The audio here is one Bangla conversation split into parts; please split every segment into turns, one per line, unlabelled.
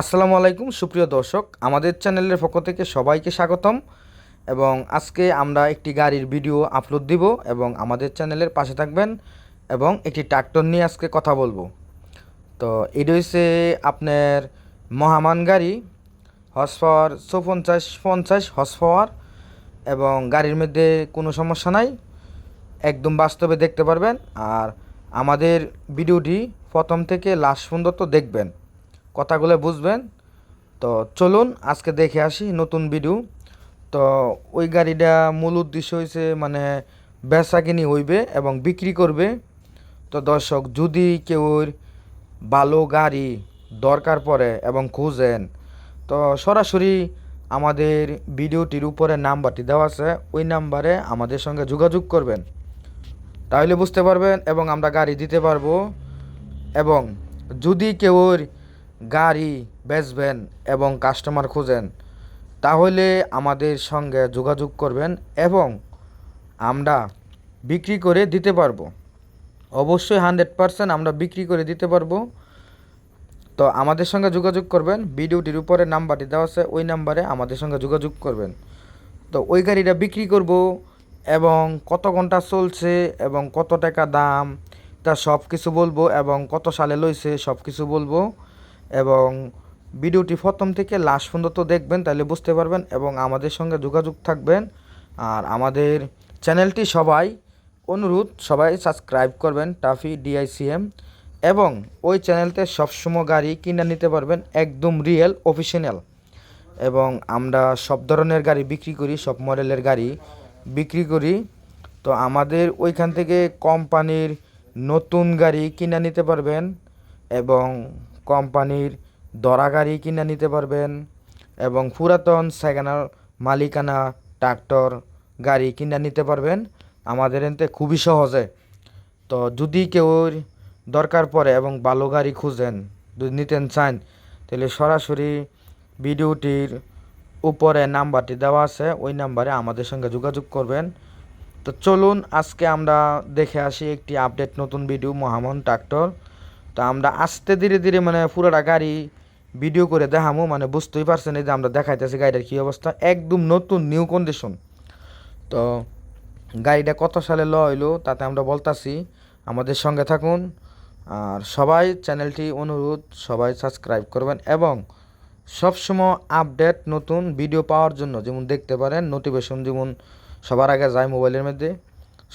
আসসালামু আলাইকুম, সুপ্রিয় দর্শক। আমাদের চ্যানেলের পক্ষ থেকে সবাইকে স্বাগতম এবং আজকে আমরা একটি গাড়ির ভিডিও আপলোড দিব এবং আমাদের চ্যানেলের পাশে থাকবেন এবং একটি ট্রাক্টর নিয়ে আজকে কথা বলব। তো এটা হচ্ছে আপনার মহামান গাড়ি পাওয়ার চৌপঞ্চাশ পঞ্চাশ পাওয়ার এবং গাড়ির মধ্যে কোনো সমস্যা নাই, একদম বাস্তবে দেখতে পারবেন। আর আমাদের ভিডিওটি প্রথম থেকে লাস্ট পর্যন্ত দেখবেন। কথাগুলো বুঝবেন। তো চলুন, আজকে দেখে আসি নতুন ভিডিও তো ওই গাড়িটা মূল উদ্দেশ্য হয়েছে মানে বেচা কিনি হইবে এবং বিক্রি করবে। তো দর্শক, যদি কেউ ভালো গাড়ি দরকার পড়ে এবং খুঁজেন, তো সরাসরি আমাদের ভিডিওটির উপরে নাম্বারটি দেওয়া আছে। ওই নাম্বারে আমাদের সঙ্গে যোগাযোগ করবেন। তাহলে বুঝতে পারবেন এবং আমরা গাড়ি দিতে পারব। এবং যদি কেউ গাড়ি বেচবেন এবং কাস্টমার খুঁজেন, তাহলে আমাদের সঙ্গে যোগাযোগ করবেন এবং আমরা বিক্রি করে দিতে পারব। অবশ্যই হান্ড্রেড পারসেন্ট আমরা বিক্রি করে দিতে পারব। তো আমাদের সঙ্গে যোগাযোগ করবেন, ভিডিওটির উপরে নাম্বারটি দেওয়া আছে, ওই নাম্বারে আমাদের সঙ্গে যোগাযোগ করবেন। তো ওই গাড়িটা বিক্রি করব এবং কত ঘণ্টা চলছে এবং কত টাকা দাম, তা সব কিছু বলব এবং কত সালে লইছে সব কিছু বলব। এবং ভিডিওটি প্রথম থেকে লাস্ট পর্যন্ত দেখবেন, তাহলে বুঝতে পারবেন এবং আমাদের সঙ্গে যোগাযোগ থাকবেন। আর আমাদের চ্যানেলটি সবাই অনুরোধ, সবাই সাবস্ক্রাইব করবেন টাফি ডিআইসিএম এবং ওই চ্যানেলতে সবসময় গাড়ি কিনে নিতে পারবেন একদম রিয়েল, অফিসিয়াল। এবং আমরা সব ধরনের গাড়ি বিক্রি করি, সব মডেলের গাড়ি বিক্রি করি। তো আমাদের ওইখান থেকে কোম্পানির নতুন গাড়ি কিনে নিতে পারবেন এবং কোম্পানির দরা গাড়ি কিনে নিতে পারবেন এবং পুরাতন সেকেন্ড মালিকানা ট্রাক্টর গাড়ি কিনে নিতে পারবেন। আমাদের এনতে খুবই সহজে। তো যদি কেউ দরকার পড়ে এবং ভালো গাড়ি খুঁজেন, যদি নিতেন চান, তাহলে সরাসরি ভিডিওটির উপরে নাম্বারটি দেওয়া আছে, ওই নাম্বারে আমাদের সঙ্গে যোগাযোগ করবেন। তো চলুন, আজকে আমরা দেখে আসি একটি আপডেট নতুন ভিডিও মহামন ট্রাক্টর। তো আমরা আস্তে ধীরে ধীরে মানে পুরোটা গাড়ি ভিডিও করে দেখামো মানে বুঝতেই পারছেন এই যে আমরা দেখাইতেছি গাড়িটার কী অবস্থা, একদম নতুন নিউ কন্ডিশন তো গাড়িটা কত সালে ল হইল তাতে আমরা বলতাছি, আমাদের সঙ্গে থাকুন। আর সবাই চ্যানেলটি অনুরোধ, সবাই সাবস্ক্রাইব করবেন এবং সবসময় আপডেট নতুন ভিডিও পাওয়ার জন্য যেমন দেখতে পারেন নোটিফিকেশন যেমন সবার আগে যায় মোবাইলের মধ্যে,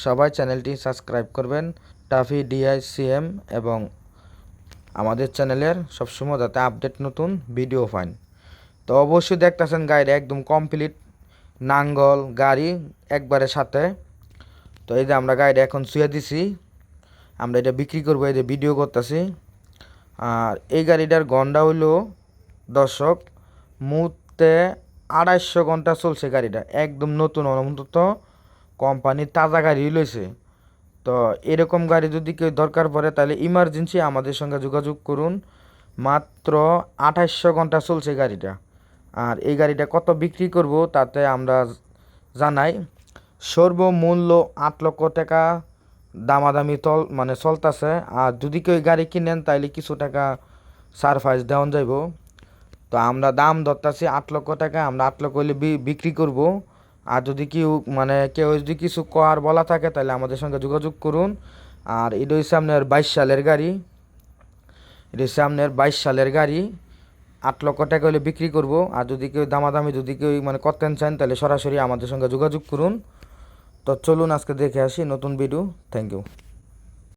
সবাই চ্যানেলটি সাবস্ক্রাইব করবেন। টাফি ডিআইসিএম এবং আমাদের চ্যানেলের সবসময় যাতে আপডেট নতুন ভিডিও পান। তো অবশ্যই দেখতেছেন গাড়ি একদম কমপ্লিট নাঙ্গল গাড়ি একবারে সাথে। তো এই যে আমরা গাড়িটা এখন শুয়ে দিছি, আমরা এটা বিক্রি করব, এই যে ভিডিও করতেছি। আর এই গাড়িটার গন্ডা হইল, দর্শক, মুহূর্তে আড়াইশো ঘণ্টা চলছে গাড়িটা, একদম নতুন অন্তত কোম্পানির তাজা গাড়ি লইছে। তো এরকম গাড়ি যদি কেউ দরকার পড়ে, তাহলে ইমার্জেন্সি আমাদের সঙ্গে যোগাযোগ করুন। মাত্র আঠাইশশো ঘণ্টা চলছে গাড়িটা। আর এই গাড়িটা কত বিক্রি করব তাতে আমরা জানাই। সর্বমূল্য আট লক্ষ টাকা দামাদামি তল মানে চলতেছে। আর যদি কেউ গাড়ি কিনেন, তাইলে কিছু টাকা সারফাইস দেওয়া যাইব। তো আমরা দাম ধরতেছি আট লক্ষ টাকা, আমরা আট লক্ষ হলে বিক্রি করব। আর যদি কেউ মানে কেউ যদি কিছু কর বলা থাকে, তাহলে আমাদের সঙ্গে যোগাযোগ করুন। আর এটা হচ্ছে আপনার বাইশ সালের গাড়ি। এটা হচ্ছে আপনার বাইশ সালের গাড়ি। আট লক্ষ টাকা হলে বিক্রি করব। আর যদি কেউ দামাদামি, যদি কেউ মানে করতেন চান, তাহলে সরাসরি আমাদের সঙ্গে যোগাযোগ করুন। তো চলুন আজকে দেখে আসি নতুন ভিডিও থ্যাংক ইউ